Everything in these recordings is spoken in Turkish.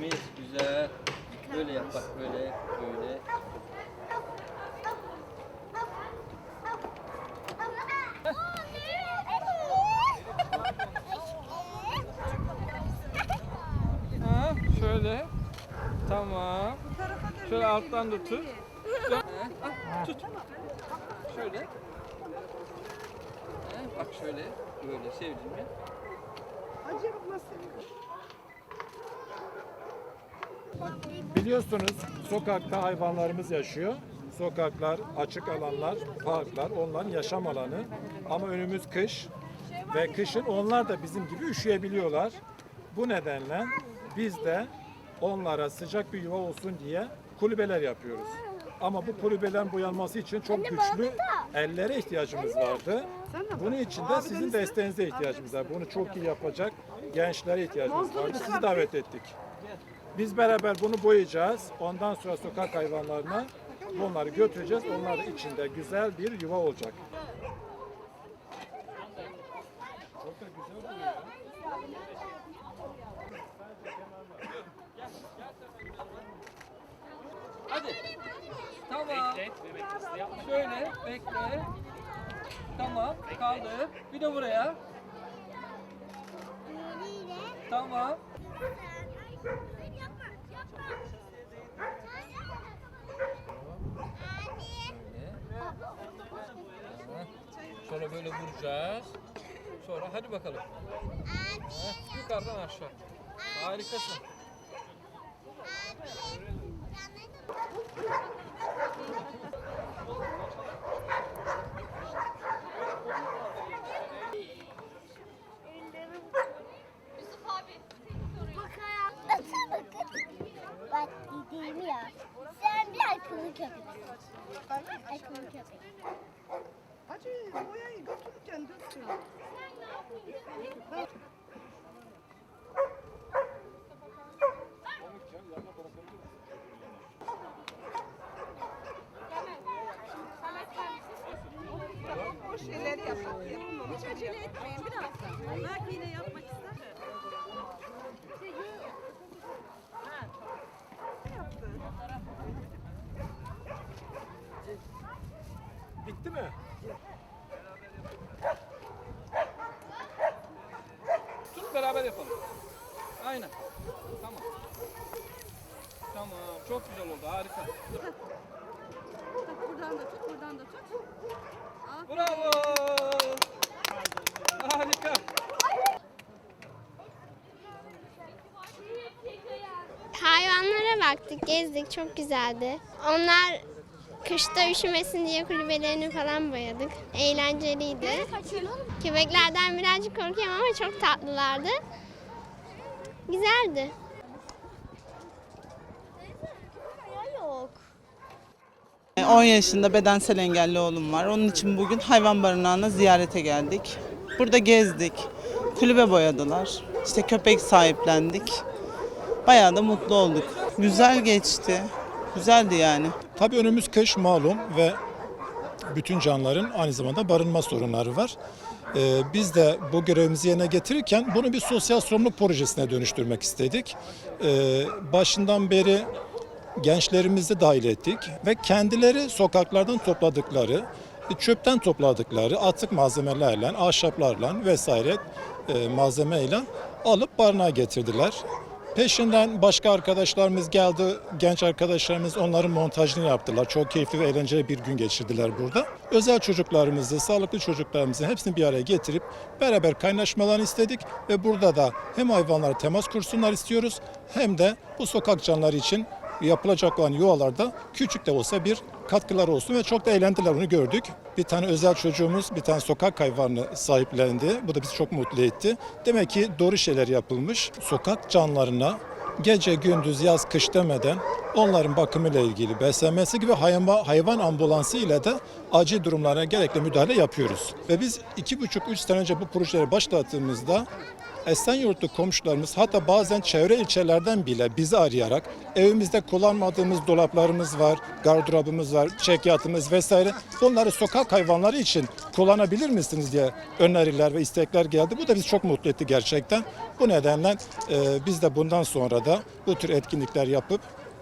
Temiz. Güzel. Böyle yap bak böyle, böyle. Ha, şöyle. Tamam. Şöyle alttan da tut. Ha, ah, tut. Şöyle. Ha, bak şöyle. Böyle sevdin mi? Biliyorsunuz sokakta hayvanlarımız yaşıyor. Sokaklar, açık alanlar, parklar onların yaşam alanı. Ama önümüz kış ve kışın onlar da bizim gibi üşüyebiliyorlar. Bu nedenle biz de onlara sıcak bir yuva olsun diye kulübeler yapıyoruz. Ama bu kulübelerin boyanması için çok güçlü ellere ihtiyacımız vardı. Bunun için de sizin desteğinize ihtiyacımız var. Bunu çok iyi yapacak gençlere ihtiyacımız vardı. Sizi davet ettik. Biz beraber bunu boyayacağız. Ondan sonra sokak hayvanlarına bunları götüreceğiz. Onlar da içinde güzel bir yuva olacak. Hadi. Tamam. Şöyle bekle. Tamam. Kaldı. Bir de buraya. Tamam. Sonra böyle vuracağız. Sonra hadi bakalım. Ha, yukarıdan aşağı. Harikasın. Bak dediğimi yap. Sen bir akıllı köpeksin. Akıllı köpek. Hacı boyayı götürürken döktüm. O şeyleri yapmak. Yaptı. Bitti mi? Tut beraber yapalım. Aynen. Tamam. Tamam. Çok güzel oldu. Harika. Buradan da tut, buradan da tut. Aferin. Bravo. Harika. Hayvanlara baktık, gezdik. Çok güzeldi. Onlar kışta üşümesin diye kulübelerini falan boyadık. Eğlenceliydi. Köpeklerden birazcık korkuyorum ama çok tatlılardı. Güzeldi. Yok. 10 yaşında bedensel engelli oğlum var. Onun için bugün hayvan barınağına ziyarete geldik. Burada gezdik. Kulübe boyadılar. İşte köpek sahiplendik. Bayağı da mutlu olduk. Güzel geçti. Güzeldi yani. Tabii önümüz kış malum ve bütün canlıların aynı zamanda barınma sorunları var. Ee, biz de bu görevimizi yerine getirirken bunu bir sosyal sorumluluk projesine dönüştürmek istedik. Ee, başından beri gençlerimizi dahil ettik ve kendileri sokaklardan topladıkları, çöpten topladıkları atık malzemelerle, ahşaplarla vesaire e, malzemeyle alıp barınağa getirdiler. Peşinden başka arkadaşlarımız geldi, genç arkadaşlarımız onların montajını yaptılar. Çok keyifli ve eğlenceli bir gün geçirdiler burada. Özel çocuklarımızı, sağlıklı çocuklarımızı hepsini bir araya getirip beraber kaynaşmalarını istedik ve burada da hem hayvanlara temas kursunlar istiyoruz hem de bu sokak canlıları için yapılacak olan yuvalarda küçük de olsa bir katkılar olsun ve çok da eğlendiler onu gördük. Bir tane özel çocuğumuz bir tane sokak hayvanını sahiplendi. Bu da bizi çok mutlu etti. Demek ki doğru şeyler yapılmış. Sokak canlılarına gece gündüz yaz kış demeden onların bakımıyla ilgili beslenmesi gibi hayvan, hayvan ambulansı ile de acil durumlara gerekli müdahale yapıyoruz. Ve biz iki buçuk üç sene önce bu projeleri başlattığımızda Esenyurtlu komşularımız hatta bazen çevre ilçelerden bile bizi arayarak evimizde kullanmadığımız dolaplarımız var, gardırobumuz var, çekyatımız vesaire. Bunları sokak hayvanları için kullanabilir misiniz diye öneriler ve istekler geldi. Bu da bizi çok mutlu etti gerçekten. Bu nedenle e, biz de bundan sonra da bu tür etkinlikler yapıp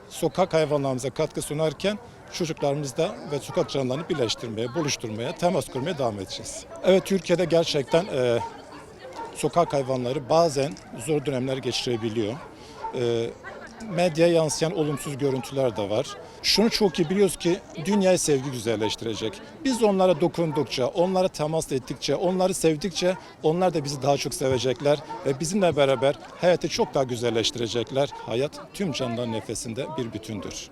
sokak hayvanlarımıza katkı sunarken çocuklarımızda ve sokak canlılarını birleştirmeye, buluşturmaya, temas kurmaya devam edeceğiz. Evet Türkiye'de gerçekten e, sokak hayvanları bazen zor dönemler geçirebiliyor. Ee, medyaya yansıyan olumsuz görüntüler de var. Şunu çok iyi biliyoruz ki dünyayı sevgi güzelleştirecek. Biz onlara dokundukça, onlara temas ettikçe, onları sevdikçe onlar da bizi daha çok sevecekler ve bizimle beraber hayatı çok daha güzelleştirecekler. Hayat tüm canlıların nefesinde bir bütündür.